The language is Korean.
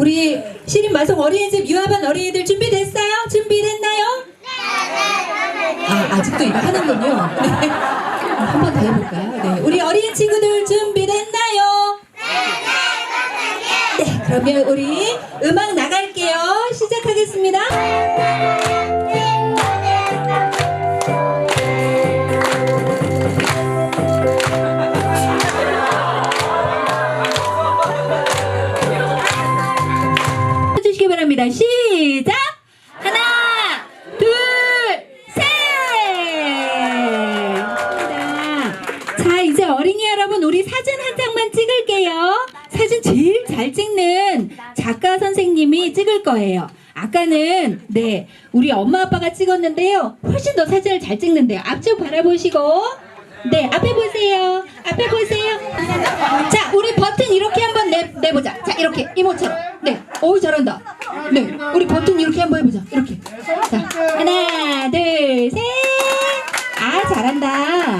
우리 시린 마성 어린이집 유아반 어린이들 준비됐어요? 준비됐나요? 아, 아직도 이거 하는군요. 네. 한번 더 해볼까요? 네. 우리 어린 친구들 준비됐나요? 네, 그러면 우리 음악 나갈게요. 해주시기 바랍니다. 시작! 하나, 둘, 셋! 자, 자, 이제 어린이 여러분, 우리 사진 한 장만 찍을게요. 사진 제일 잘 찍는 작가 선생님이 찍을 거예요. 아까는, 네, 우리 엄마 아빠가 찍었는데요. 훨씬 더 사진을 잘 찍는데요. 앞쪽 바라보시고, 네, 앞에 보세요. 앞에 보세요. 자, 우리 버튼 이렇게 한번 내, 내보자. 자, 이렇게, 이모처럼. 네, 오, 잘한다. 네, 우리 버튼 이렇게 한번 해보자. 이렇게. 자, 하나, 둘, 셋. 아, 잘한다.